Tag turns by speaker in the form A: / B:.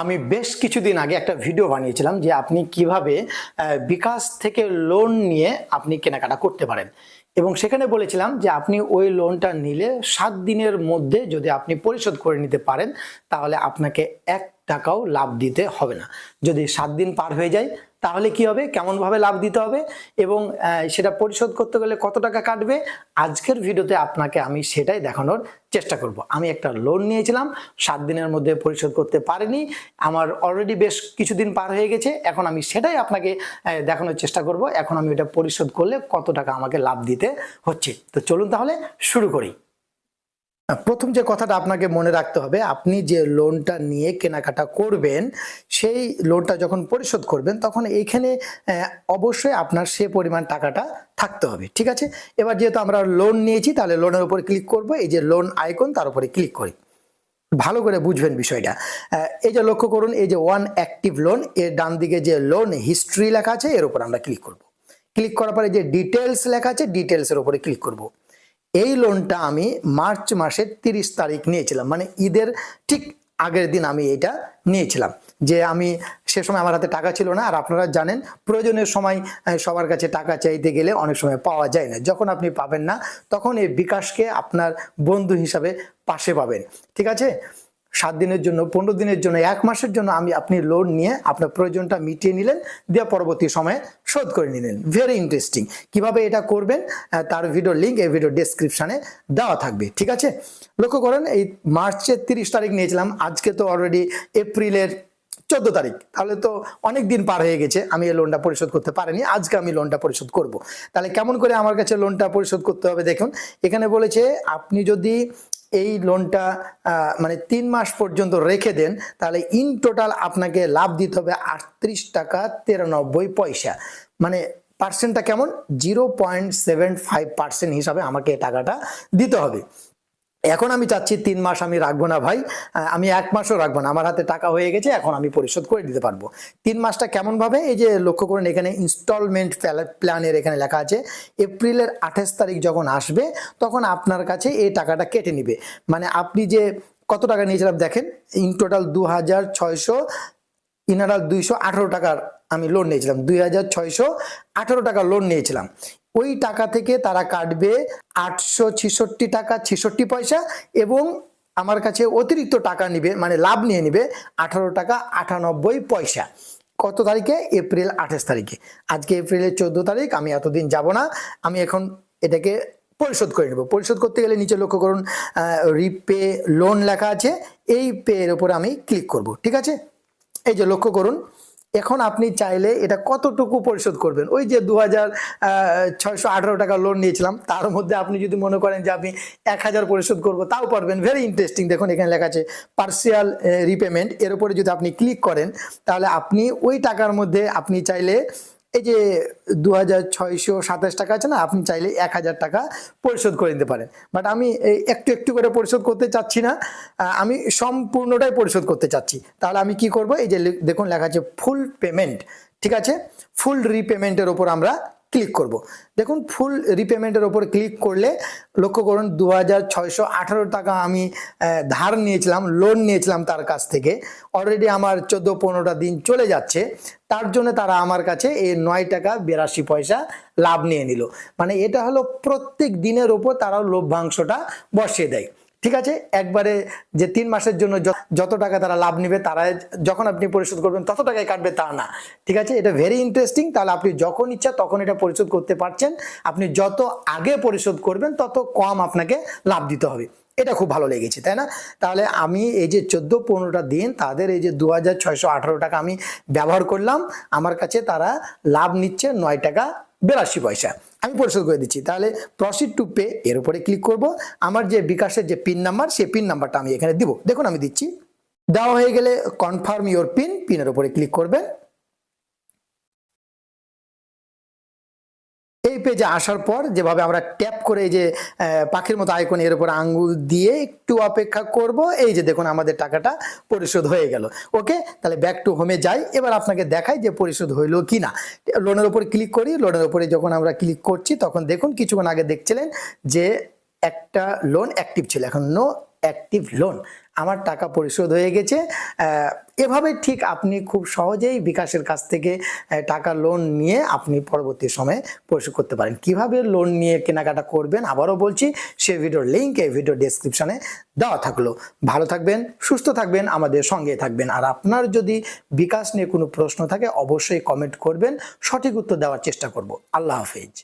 A: আমি বেশ কিছুদিন আগে একটা ভিডিও বানিয়েছিলাম যে আপনি কীভাবে বিকাশ থেকে লোন নিয়ে আপনি কেনাকাটা করতে পারেন। এবং সেখানে বলেছিলাম যে আপনি ওই লোনটা নিলে সাত দিনের মধ্যে যদি আপনি পরিশোধ করে নিতে পারেন, তাহলে আপনাকে এক টাকাও লাভ দিতে হবে না। যদি সাত দিন পার হয়ে যায় তাহলে কি হবে? কেমনভাবে লাভ দিতে হবে? এবং সেটা পরিশোধ করতে গেলে কত টাকা কাটবে? আজকের ভিডিওতে আপনাকে আমি সেটাই দেখানোর চেষ্টা করব। আমি একটা লোন নিয়েছিলাম, সাত দিনের মধ্যে পরিশোধ করতে পারিনি। আমার অলরেডি বেশ কিছুদিন পার হয়ে গেছে। এখন আমি সেটাই আপনাকে দেখানোর চেষ্টা করব। এখন আমি এটা পরিশোধ করলে কত টাকা আমাকে লাভ দিতে হচ্ছে? তো চলুন তাহলে শুরু করি। প্রথম যে কথাটা আপনাকে মনে রাখতে হবে, আপনি যে লোনটা নিয়ে কেনাকাটা করবেন, সেই লোনটা যখন পরিশোধ করবেন, তখন এইখানে অবশ্যই আপনার সে পরিমাণ টাকাটা থাকতে হবে, ঠিক আছে? এবার যেহেতু আমরা লোন নিয়েছি, তাহলে লোনের উপরে ক্লিক করব, এই যে লোন আইকন তার উপরে ক্লিক করি। ভালো করে বুঝবেন বিষয়টা। এই যে লক্ষ্য করুন, এই যে ওয়ান অ্যাক্টিভ লোন এর ডান দিকে যে লোন হিস্ট্রি লেখা আছে, এর উপর আমরা ক্লিক করব। ক্লিক করার পরে যে ডিটেলস লেখা আছে ডিটেলসের উপরে ক্লিক করব। এই লোনটা আমি মার্চ মাসের তিরিশ তারিখ নিয়েছিলাম। মানে ঈদের ঠিক আগের দিন আমি এটা নিয়েছিলাম। যে আমি সে সময় আমার হাতে টাকা ছিল না। আর আপনারা জানেন, প্রয়োজনের সময় সবার কাছে টাকা চাইতে গেলে অনেক সময় পাওয়া যায় না। যখন আপনি পাবেন না, তখন এই বিকাশকে আপনার বন্ধু হিসাবে পাশে পাবেন। ঠিক আছে? সাত দিনের জন্য, পনেরো দিনের জন্য, এক মাসের জন্য আমি আপনি লোন নিয়ে আপনার প্রয়োজনটা মিটিয়ে নিলেন, দিয়ে পরবর্তী সময়ে শোধ করে নিলেন। ভেরি ইন্টারেস্টিং কীভাবে এটা করবেন তার ভিডিও লিঙ্ক এই ভিডিও ডেসক্রিপশনে দেওয়া থাকবে, ঠিক আছে? লক্ষ্য করেন, এই মার্চের তিরিশ তারিখ নিয়েছিলাম, আজকে তো অলরেডি এপ্রিলের চোদ্দ তারিখ, তাহলে তো অনেক দিন পার হয়ে গেছে, আমি এই লোনটা পরিশোধ করতে পারিনি, আজকে আমি লোনটা পরিশোধ করব। তাহলে কেমন করে আমার কাছে লোনটা পরিশোধ করতে হবে দেখুন, এখানে বলেছে, আপনি যদি এই লোনটা মানে তিন মাস পর্যন্ত রেখে দেন, তাহলে ইন টোটাল আপনাকে লাভ দিতে হবে আটত্রিশ টাকা তিরানব্বই পয়সা। মানে পার্সেন্টটা কেমন? Zero point seven five percent হিসাবে আমাকে টাকাটা দিতে হবে। এখন আমি চাচ্ছি তিন মাস আমি রাখব না ভাই আমি এক মাসও রাখব না। আমার হাতে টাকা হয়ে গেছে, এখন আমি পরিশোধ করে দিতে পারব। তিন মাসটা কেমন ভাবে এই যে লক্ষ্য করুন, এখানে ইনস্টলমেন্ট প্ল্যানের এখানে লেখা আছে, এপ্রিলের আঠাশ তারিখ যখন আসবে, তখন আপনার কাছে এই টাকাটা কেটে নিবে। মানে আপনি যে কত টাকা নিয়েছিলাম দেখেন ইন টোটাল দু হাজার ছয়শো ইনারাল দুইশো আঠারো টাকার আমি লোন নিয়েছিলাম। দুই হাজার ছয়শো আঠারো টাকা লোন নিয়েছিলাম। ওই টাকা থেকে তারা কাটবে আটশো ছেষট্টি টাকা, ছেষট্টি পয়সা এবং আমার কাছে অতিরিক্ত টাকা নিবে মানে লাভ নিয়ে নিবে আঠারো টাকা আটানব্বই পয়সা। কত তারিখে? এপ্রিল আঠাশ তারিখে। আজকে এপ্রিলের চোদ্দ তারিখ, আমি এতদিন যাব না। আমি এখন এটাকে পরিশোধ করে নেব। পরিশোধ করতে গেলে নিচে লক্ষ্য করুন রিপে লোন লেখা আছে। এই পে এর উপর আমি ক্লিক করব। ঠিক আছে? এই যে লক্ষ্য করুন এখন আপনি চাইলে এটা কতটুকু পরিশোধ করবেন? ওই যে দু হাজার ছয়শো আঠারো টাকা লোন নিয়েছিলাম, তার মধ্যে আপনি যদি মনে করেন যে আপনি এক হাজার পরিশোধ করব, তাও পারবেন। ভেরি ইন্টারেস্টিং দেখুন এখানে লেখা আছে পার্সিয়াল রিপেমেন্ট এর উপরে যদি আপনি ক্লিক করেন, তাহলে আপনি ওই টাকার মধ্যে আপনি চাইলে এই যে দু হাজার ছয়শো সাতাশ টাকা আছে না, আপনি চাইলে এক হাজার টাকা পরিশোধ করে নিতে পারেন। বাট আমি একটু একটু করে পরিশোধ করতে চাচ্ছি না। আমি সম্পূর্ণটাই পরিশোধ করতে চাচ্ছি। তাহলে আমি কি করব? এই যে দেখুন লেখা আছে ফুল পেমেন্ট ঠিক আছে? ফুল রিপেমেন্টের ওপর আমরা ক্লিক করব। দেখুন ফুল রিপেমেন্টের ওপর ক্লিক করলে লক্ষ্য করুন দু হাজার ছয়শো আঠারো টাকা আমি ধার নিয়েছিলাম লোন নিয়েছিলাম তার কাছ থেকে। অলরেডি আমার চোদ্দ পনেরোটা দিন চলে যাচ্ছে। তার জন্য তারা আমার কাছে এই নয় টাকা বিরাশি পয়সা লাভ নিয়ে নিল। মানে এটা হলো প্রত্যেক দিনের ওপর তারা লভ্যাংশটা বসিয়ে দেয়। ঠিক আছে? একবারে যে তিন মাসের জন্য যত টাকা তারা লাভ নেবে তারা যখন আপনি পরিশোধ করবেন, তত টাকায় কাটবে তা না। ঠিক আছে? এটা ভেরি ইন্টারেস্টিং তাহলে আপনি যখন ইচ্ছা তখন এটা পরিশোধ করতে পারছেন। আপনি যত আগে পরিশোধ করবেন, তত কম আপনাকে লাভ দিতে হবে। এটা খুব ভালো লেগেছে, তাই না? তাহলে আমি এই যে চোদ্দ পনেরোটা দিন, তাদের এই যে দু হাজার ছয়শো আঠারো টাকা আমি ব্যবহার করলাম। আমার কাছে তারা লাভ নিচ্ছে নয় টাকা বিরাশি পয়সা। আমি পরিশোধ করে দিচ্ছি। তাহলে প্রসিড টু পে এর উপরে ক্লিক করব। আমার যে বিকাশের যে পিন নাম্বার সেই পিন নাম্বারটা আমি এখানে দিব। দেখুন আমি দিচ্ছি। দেওয়া হয়ে গেলে কনফার্ম ইওর পিন পিনের উপরে ক্লিক করবেন। পেজে আসার পর যেভাবে আমরা ট্যাপ করে এই যে পাখির মতো আইকন এর উপর আঙ্গুল দিয়ে একটু অপেক্ষা করব, এই যে দেখুন আমাদের টাকাটা পরিশোধ হয়ে গেল। ওকে তাহলে ব্যাক টু হোমে যাই। এবার আপনাকে দেখাই যে পরিশোধ হইল কি না লোনের উপর ক্লিক করি। লোনের উপরে যখন আমরা ক্লিক করছি, তখন দেখুন কিছুক্ষণ আগে দেখছিলেন যে একটা লোন অ্যাক্টিভ ছিল। এখন নো অ্যাক্টিভ লোন আমার টাকা পরিশোধ হয়ে গেছে। এভাবে ঠিক আপনি খুব সহজেই বিকাশের কাছ থেকে টাকা লোন নিয়ে আপনি পরবর্তী সময়ে পরিশোধ করতে পারেন। কীভাবে লোন নিয়ে কেনাকাটা করবেন আবারও বলছি, সে ভিডিওর লিঙ্ক এই ভিডিও ডেসক্রিপশনে দেওয়া থাকল। ভালো থাকবেন, সুস্থ থাকবেন, আমাদের সঙ্গে থাকবেন। আর আপনার যদি বিকাশ নিয়ে কোনো প্রশ্ন থাকে, অবশ্যই কমেন্ট করবেন। সঠিক উত্তর দেওয়ার চেষ্টা করব। আল্লাহ হাফেজ।